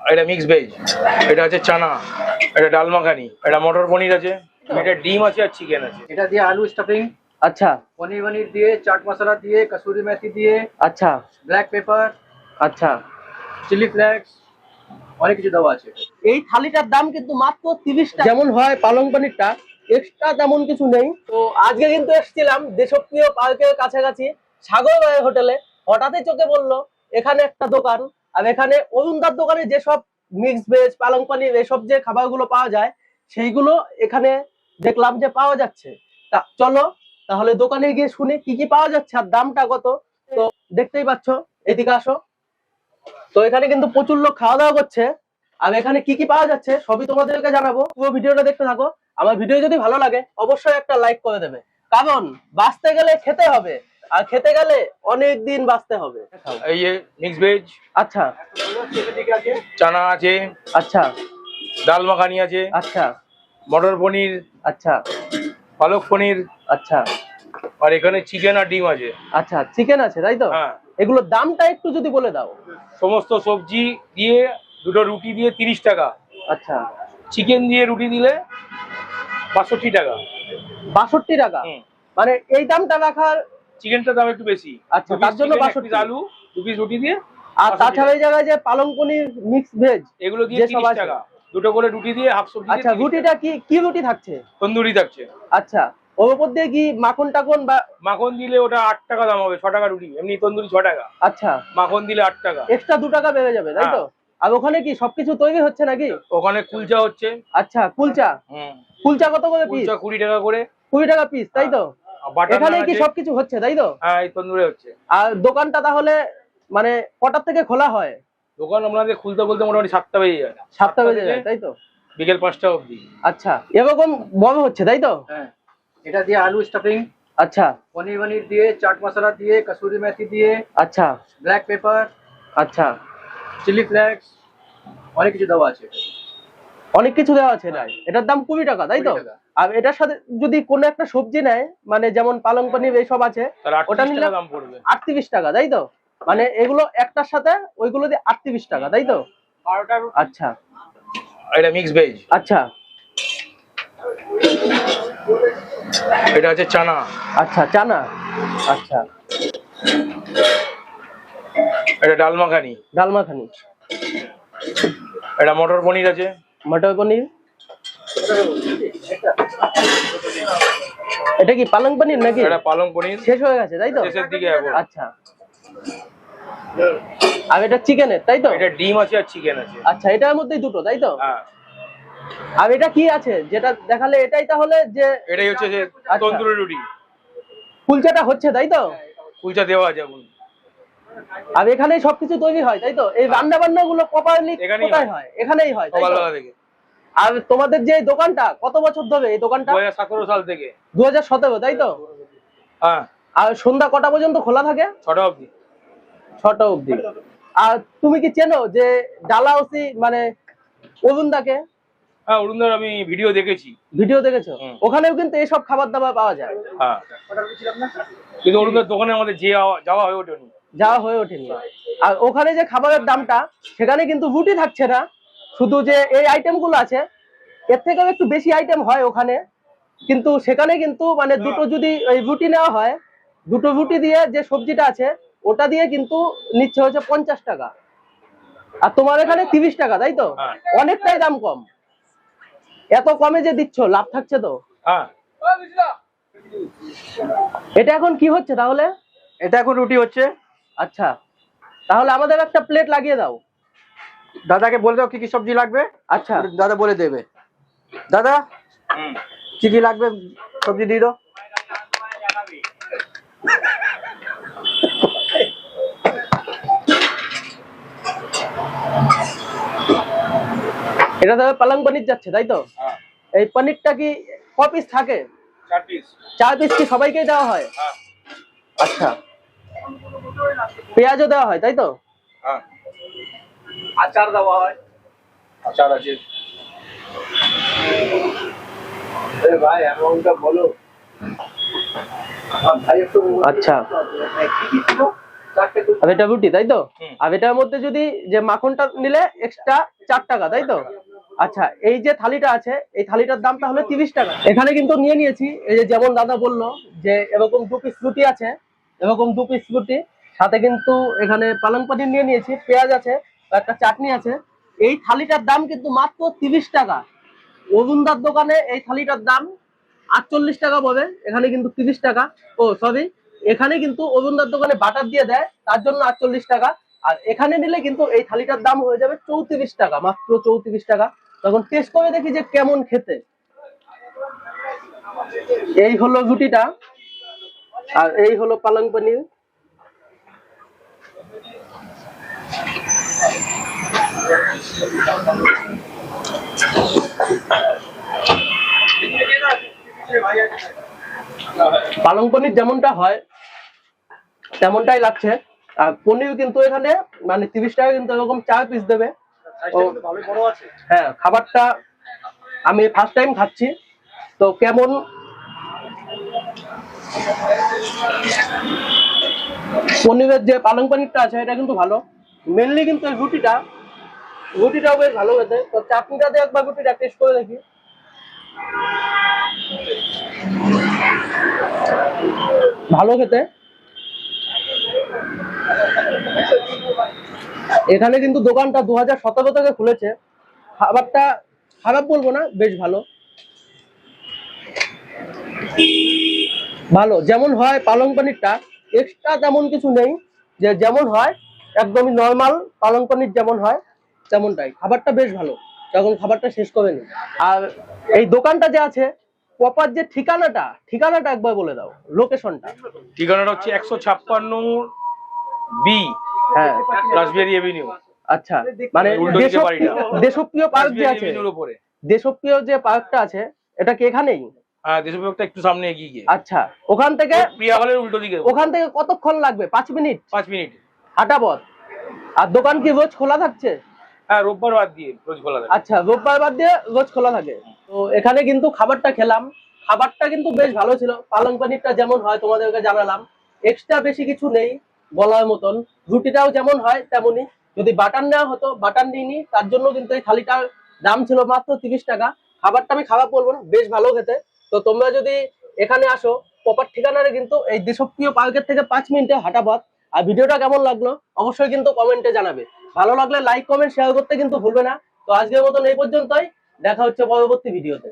এটা mix veg এটা আছে চানা এটা ডাল মাখানি এটা মটর পনির আছে এটা ডিম আছে আর চিকেন আছে। এটা দিয়ে আলু স্টাফিং আচ্ছা। পনির পনির দিয়ে চাট মশলা দিয়ে কসুরি মেথি দিয়ে আচ্ছা। ব্ল্যাক পেপার আচ্ছা। চিলি ফ্লেক্স অনেক কিছু দেওয়া আছে। এই থালিটার দাম কিন্তু মাত্র তিরিশ টাকা। যেমন হয় পালং পনিরটা এক্সট্রা তেমন কিছু নেই। তো আজকে কিন্তু এসেছিলাম দেশপ্রিয় পার্কের কাছাকাছি সাগর রায় হোটেলে। হঠাৎই চোখে বলল এখানে একটা দোকান। আর এখানে অরুণদার দোকানে যেসব মিক্স ভেজ পালং পনির এসব যে খাবারগুলো পাওয়া যায়, সেইগুলো এখানে দেখলাম যে পাওয়া যাচ্ছে। তা চলো, তাহলে দোকানে গিয়ে শুনি কি কি পাওয়া যাচ্ছে আর দামটা কত। তো দেখতেই পাচ্ছ, এদিকে আসো। তো এখানে কিন্তু প্রচুর লোক খাওয়া দাওয়া করছে। আর এখানে কি কি পাওয়া যাচ্ছে সবই তোমাদেরকে জানাব। পুরো ভিডিওটা দেখতে থাকো। আমার ভিডিও যদি ভালো লাগে, অবশ্যই একটা লাইক করে দেবে। কারণ বাঁচতে গেলে খেতে হবে। আর খেতে গেলে অনেক দিন বাঁচতে হবে। এই যে মিক্স ভেজ আচ্ছা। চানা আছে আচ্ছা। ডাল মাখানি আছে আচ্ছা। মটর পনির আচ্ছা। পালক পনির আচ্ছা। আর এখানে চিকেন আর ডিম আছে। আচ্ছা চিকেন আছে তাই তো? হ্যাঁ। এগুলোর দামটা একটু যদি বলে দাও। সমস্ত সবজি দিয়ে দুটো রুটি দিয়ে তিরিশ টাকা। আচ্ছা। চিকেন দিয়ে রুটি দিলে বাষট্টি টাকা। বাষট্টি টাকা। মানে এই দামটা রাখার চিকেনটার দাম একটু বেশি। আচ্ছা, তার জন্য 62 আলু দু পিস রুটি দিয়ে আর তাছাড়া এই জায়গায় যে পালং পনির মিক্স ভেজ এগুলো দিয়ে যেসব তিরিশ আছে। টাকা। দুটো করে রুটি দিয়ে হাফ সবজি আচ্ছা রুটিটা কি কি রুটি থাকছে? তন্দুরি থাকছে। আচ্ছা ওর উপর দিয়ে কি মাখন টাখন বা মাখন দিলে ওটা আট টাকা দাম হবে ছ টাকা রুটি। এমনি তন্দুরি ছ টাকা। আচ্ছা। মাখন দিলে আট টাকা। এক্সট্রা দু টাকা বেড়ে যাবে তাই তো? আর ওখানে কি সবকিছু তৈরি হচ্ছে নাকি? ওখানে কুলচা হচ্ছে। আচ্ছা কুলচা? হুম। কুলচা কত করে পিস কুলচা কুড়ি টাকা করে। কুড়ি টাকা পিস তাই তো? বাটার এখানে কি সবকিছু হচ্ছে তাই তো? হ্যাঁ এই তন্দুরে হচ্ছে। আর দোকানটা তাহলে মানে কটার থেকে খোলা হয়? দোকান আপনাদের খুলতে খুলতে মোটামুটি সাতটা বেজে যায়। সাতটা বেজে যায় তাই তো? বিকেল পাঁচটা অবধি। আচ্ছা এরকম বড় হচ্ছে তাই তো? হ্যাঁ। এটা দিয়ে আলু স্টাফিং আচ্ছা। পনির পনির দিয়ে চাট মশলা দিয়ে কসুরি মেথি দিয়ে আচ্ছা। ব্ল্যাক পেপার আচ্ছা। চিলি ফ্লেক্স অনেক কিছু দেওয়া আছে। অনেক কিছু দেওয়া আছে না এটার দাম কুড়ি টাকা তাই তো। আর এটার সাথে যদি কোনো একটা সবজি নেয় মানে যেমন পালং পনির এইসব আছে ওটা নিলে আটত্রিশ টাকা তাই তো? মানে এগুলো একটার সাথে ওইগুলো দিয়ে আটত্রিশ টাকা তাই তো? আচ্ছা। এটা মিক্স ভেজ আচ্ছা। এটা আছে চানা। আচ্ছা চানা। আচ্ছা। এটা ডাল মাখানি। ডাল মাখানি। এটা মটর পনির আছে। মটর পনির। এটা কি পালং পনির নাকি? এটা পালং পনির। শেষ হয়ে গেছে তাই তো? শেষের দিকে এখন আচ্ছা। আর এটা চিকেনের তাই তো? এটা ডিম আছে আর চিকেন আছে। আচ্ছা এটার মধ্যেই দুটো তাই তো? হ্যাঁ। আর এটা কি আছে? যেটা দেখালে এটাই তাহলে যে এটাই হচ্ছে যে আচ্ছা। তন্দুরি রুটি। কুলচাটা হচ্ছে তাই তো? কুলচা দেওয়া আছে এখন। আর এখানেই সবকিছু তৈরি হয় তাই তো? এই রান্না বান্না গুলো প্রপারলি কোথায় হয়। এখানেই হয় তাই তো? সকালবেলা থেকে। আর তোমাদের যে দোকানটা কত বছর ধরে এই দোকানটা? দু হাজার সতেরো সাল থেকে। দু হাজার সতেরো তাই তো? হ্যাঁ। আর সন্ধ্যা কটা পর্যন্ত খোলা থাকে? ছটা অবধি। ছটা অবধি। আর তুমি কি চেনো যে ডালাউসি মানে অরুণদাকে? হ্যাঁ অরুণদার আমি ভিডিও দেখেছি। ভিডিও দেখেছ? ওখানেও কিন্তু এইসব খাবার দাবার পাওয়া যায়। হ্যাঁ। কিন্তু অরুণদার দোকানে আমাদের যে যাওয়া হয়ে ওঠেনি। যাওয়া হয়ে ওঠেনি। আর ওখানে যে খাবারের দামটা সেখানে কিন্তু রুটি থাকছে না। শুধু যে এই আইটেমগুলো আছে এর থেকেও একটু বেশি আইটেম হয় ওখানে। কিন্তু সেখানে কিন্তু মানে দুটো যদি ওই রুটি নেওয়া হয় দুটো রুটি দিয়ে যে সবজিটা আছে ওটা দিয়ে কিন্তু নিচ্ছে হচ্ছে পঞ্চাশ টাকা। আর তোমার এখানে তিরিশ টাকা তাই তো? হ্যাঁ। অনেকটাই দাম কম। এত কমে যে দিচ্ছ লাভ থাকছে তো? হ্যাঁ। এটা এখন কি হচ্ছে তাহলে? এটা এখন রুটি হচ্ছে। আচ্ছা। তাহলে আমাদের একটা প্লেট লাগিয়ে দাও। দাদাকে বলে দাও কি কি সবজি লাগবে? আচ্ছা। দাদা বলে দেবে। দাদা কি কি লাগবে সবজি দিয়ে দাও। এটা দাদা পালং পনির যাচ্ছে তাই তো? হ্যাঁ। এই পনিরটা কি ক পিস থাকে? চার পিস কি সবাইকেই দেওয়া হয়? হ্যাঁ। আচ্ছা। পেঁয়াজও দেওয়া হয় তাই তো? হ্যাঁ। আচার দেওয়া হয়। আচার আছে। ভাই অ্যামাউন্টটা বলো। আচ্ছা কি কি ছিল চারটে করে আর এটা রুটি তাই তো? হুম। মধ্যে যদি যে মাখনটা নিলে এক্সট্রা চার টাকা তাই তো? আচ্ছা এই যে থালিটা আছে এই থালিটার দাম তাহলে তিরিশ টাকা। এখানে কিন্তু নিয়ে নিয়েছি এই যে যেমন দাদা বলল যে এরকম দু পিস রুটি আছে এরকম দু পিস রুটি সাথে কিন্তু এখানে পালং পানির নিয়ে নিয়েছি পেঁয়াজ আছে একটা চাটনি আছে। এই থালিটার দাম কিন্তু মাত্র তিরিশ টাকা। অরুণদার দোকানে এই থালিটার দাম আটচল্লিশ টাকা পড়বে এখানে কিন্তু তিরিশ টাকা। ও সরি এখানে কিন্তু অরুণদার দোকানে বাটার দিয়ে দেয়, তার জন্য আটচল্লিশ টাকা। আর এখানে নিলে কিন্তু এই থালিটার দাম হয়ে যাবে চৌত্রিশ টাকা, মাত্র চৌত্রিশ টাকা। তখন টেস্ট করে দেখি যে কেমন খেতে। এই হলো রুটিটা, আর এই হলো পালং পনির। পালং পনির যেমনটা হয় তেমনটাই লাগছে। আর পনির কিন্তু এখানে মানে তিরিশ টাকা কিন্তু এরকম চার পিস দেবে। হ্যাঁ খাবারটা আমি ফার্স্ট টাইম খাচ্ছি। তো কেমন? পনিরের যে পালং পনিরটা আছে এটা কিন্তু ভালো। মেনলি কিন্তু এই রুটিটা রুটিটাও বেশ ভালো খেতে তো চাটনিটা দিয়ে একবার রুটিটা টেস্ট করে দেখি। ভালো খেতে। এখানে কিন্তু দোকানটা দু হাজার সতেরো থেকে খুলেছে। খাবারটা খারাপ বলব না, বেশ ভালো। ভালো, যেমন হয় পালং পনিরটা এক্সট্রা তেমন কিছু নেই। যে যেমন হয়, একদমই নর্মাল পালং পনির যেমন হয়। তেমনটাই। খাবারটা বেশ ভালো। যখন খাবারটা শেষ করে নি আর এই দোকানটা যে আছে প্রপার যে ঠিকানাটা ঠিকানাটা একবার বলে দাও লোকেশনটা ঠিকানাটা হচ্ছে একশো ছাপ্পান্ন বি হ্যাঁ। রাসবিহারি এভিনিউ আচ্ছা মানে দেশপ্রিয় পার্ক যে আছে দেশপ্রিয় যে পার্কটা আছে এটা কি এখানেই? হ্যাঁ দেশপ্রিয়কটা একটু সামনে এগিয়ে গিয়ে। আচ্ছা ওখান থেকে প্রিয়া হলের উল্টো দিকে। ওখান থেকে কতক্ষণ লাগবে? পাঁচ মিনিট? পাঁচ মিনিট। হাঁটা পথ। আর দোকান কি রোজ খোলা থাকছে? হ্যাঁ রোববার আচ্ছা রোববার তো এখানে কিন্তু খাবারটা খেলাম। খাবারটা কিন্তু বেশ ভালো ছিল। পালং যেমন হয় জানালাম। এক্সট্রা বেশি কিছু নেই বলার মতন। রুটিটাও যেমন হয় তেমনই। যদি বাটার নেওয়া হতো, বাটার তার জন্য কিন্তু এই থালিটার দাম ছিল মাত্র তিরিশ টাকা। খাবারটা আমি খারাপ বলব না, বেশ ভালো খেতে। তো তোমরা যদি এখানে আসো প্রপার ঠিকানারে কিন্তু এই দেশপ্রিয় পার্কের থেকে পাঁচ মিনিটে হাঁটা পথ। আর ভিডিওটা কেমন লাগল, অবশ্যই কিন্তু কমেন্টে জানাবে। ভালো লাগলে লাইক কমেন্ট শেয়ার করতে কিন্তু ভুলবে না। তো আজকের মতন এই পর্যন্তই। দেখা হচ্ছে পরবর্তী ভিডিওতে